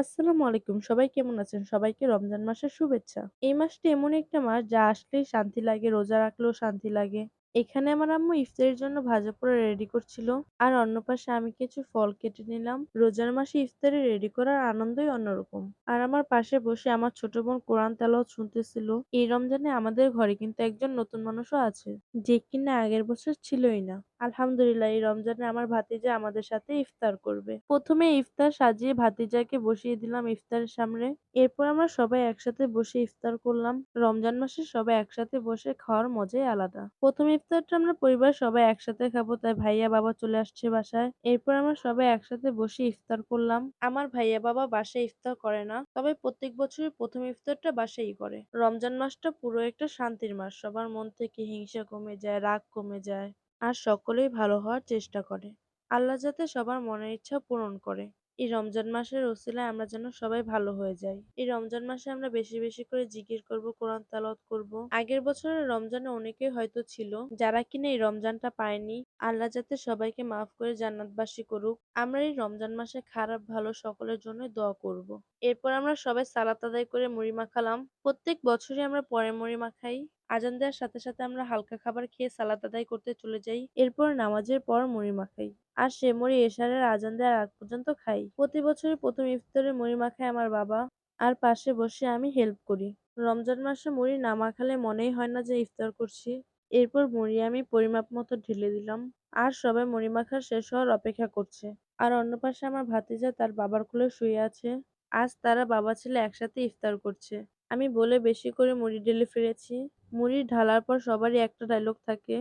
আসসালামু আলাইকুম। সবাই কেমন আছেন? সবাইকে রমজান মাসের শুভেচ্ছা। এই মাসটি এমন একটা মাস যা আসলেই শান্তি লাগে, রোজা রাখলেও শান্তি লাগে। এখানে আমার আম্মু ইফতারের জন্য ভাজা পোড়া রেডি করছিল। আর অন্য পাশে আমি কিছু ফল কেটে নিলাম। রোজার মাসে ইফতারি রেডি করার আনন্দই অন্যরকম। আর আমার পাশে বসে আমার ছোট বোন কোরআন তেলাওয়াত শুনতেছিল। এই রমজানে আমাদের ঘরে কিন্তু একজন নতুন মানুষও আছে, যে কিনা আগের বছর ছিলই না। আলহামদুলিল্লাহ এই রমজানে আমার ভাতিজা আমাদের সাথে ইফতার করবে। প্রথমে ইফতার সাজিয়ে ভাতিজাকে বসিয়ে দিলাম ইফতারের সামনে। এরপর আমরা সবাই একসাথে বসে ইফতার করলাম। রমজান মাসে সবাই একসাথে বসে খাওয়ার মজাই আলাদা। প্রথম ইফতারটা আমরা পরিবার সবাই একসাথে খাব তাই ভাইয়া বাবা চলে আসছে বাসায়। এরপর আমরা সবাই একসাথে বসে ইফতার করলাম। আমার ভাইয়া বাবা বাসায় ইফতার করে না, তবে প্রত্যেক বছরই প্রথম ইফতারটা বাসায়ই করে। রমজান মাসটা পুরো একটা শান্তির মাস। সবার মন থেকে হিংসা কমে যায়, রাগ কমে যায়। আর সকলেই ভালো হওয়ার চেষ্টা করে। আল্লাহ যাতে সবার মনের ইচ্ছা পূরণ করে। এই রমজান মাসের ওসিলায় আমরা যেন সবাই ভালো হয়ে যাই। এই রমজান মাসে আমরা বেশি বেশি করে জিকির করব, কোরআন তেলাওয়াত করব। আগের বছরের রমজানে অনেকেই হয়তো ছিল যারা কিনা এই রমজানটা পায়নি। আল্লাহ যাতে সবাইকে মাফ করে জান্নাতবাসী করুক। আমরা এই রমজান মাসে খারাপ ভালো সকলের জন্য দোয়া করব। এরপর আমরা সবাই সালাত আদায় করে মুড়ি মাখালাম। প্রত্যেক বছরই আমরা পরে মুড়ি মাখাই। আজান দেওয়ার সাথে সাথে আমরা হালকা খাবার খেয়ে সালাত আদায় করতে চলে যাই। এরপর নামাজের পর মুড়ি মাখাই। আর সে মুড়ি এশারের আজান দেওয়ার আগ পর্যন্ত খাই। প্রতি বছরই প্রথম ইফতারে মুড়ি মাখায় আমার বাবা। আর পাশে বসে আমি হেল্প করি। রমজান মাসে মুড়ি না মাখালে মনেই হয় না যে ইফতার করছি। এরপর মুড়ি আমি পরিমাপ মতো ঢেলে দিলাম। আর সবাই মুড়ি মাখা শেষ হওয়ার অপেক্ষা করছে। আর অন্য পাশে আমার ভাতিজা তার বাবার কোলে শুয়ে আছে। আজ তারা বাবা ছেলে একসাথে ইফতার করছে। আমি বলে বেশি করে মুড়ি ঢেলে ফেলেছি। মুড়ি ঢালার পর সবারই একটা ডায়লগ থাকে,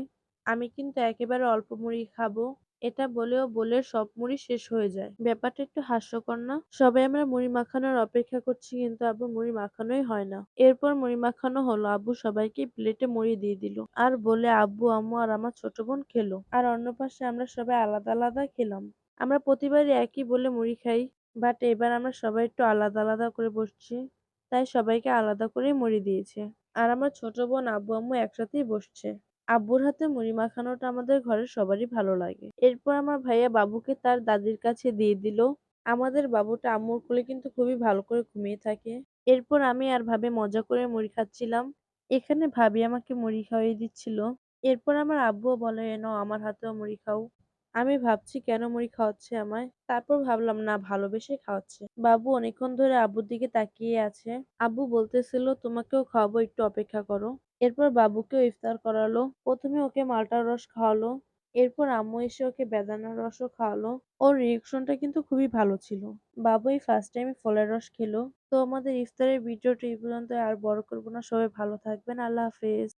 আমি কিন্তু একেবারে অল্প মুড়ি খাব। এটা বলেও বলে সব মুড়ি শেষ হয়ে যায়। ব্যাপারটা একটু হাস্যকর না? সবাই আমরা মুড়ি মাখানোর অপেক্ষা করছি কিন্তু আব্বু মুড়ি মাখানোই হয় না। এরপর মুড়ি মাখানো হলো। আব্বু সবাইকে প্লেটে মুড়ি দিয়ে দিল। আর বলে আব্বু আম্মু আর আমার ছোট বোন খেলো। আর অন্য পাশে আমরা সবাই আলাদা আলাদা খেলাম। আমরা প্রতিবারই একই বলে মুড়ি খাই। বাট এবার আমরা সবাই একটু আলাদা আলাদা করে বসছি। তাই সবাইকে আলাদা করেই মুড়ি দিয়েছে। আর আমার ছোট বোন আব্বু আম্মু একসাথেই বসছে। আব্বুর হাতে মুড়ি মাখানোটা আমাদের ঘরের সবারই ভালো লাগে। এরপর আমার ভাইয়া বাবুকে তার দাদির কাছে দিয়ে দিল। আমাদের বাবুটা আম্মুর কোলে কিন্তু খুবই ভালো করে ঘুমিয়ে থাকে। এরপর আমি আর ভাবে মজা করে মুড়ি খাচ্ছিলাম। এখানে ভাবি আমাকে মুড়ি খাইয়ে দিচ্ছিল। এরপর আমার আব্বুও বলে এ নাও আমার হাতেও মুড়ি খাও। আমি ভাবছি কেন মুড়ি খাওয়াচ্ছে আমায়। তারপর ভাবলাম, না ভালোবেসে খাওয়াচ্ছে। বাবু অনেকক্ষণ ধরে আব্বুর দিকে তাকিয়ে আছে। আব্বু বলতেছিল, তোমাকেও খাওয়াবো, একটু অপেক্ষা করো। এরপর বাবুকেও ইফতার করালো। প্রথমে ওকে মালটার রস খাওয়ালো। এরপর আম্মু এসে ওকে বেদানার রসও খাওয়ালো। ওর রিঅ্যাকশনটা কিন্তু খুবই ভালো ছিল। বাবু এই ফার্স্ট টাইম ফলের রস খেলো। তো আমাদের ইফতারের ভিডিওটা এই পর্যন্ত আর বড় করব না। সবাই ভালো থাকবেন। আল্লাহ হাফেজ।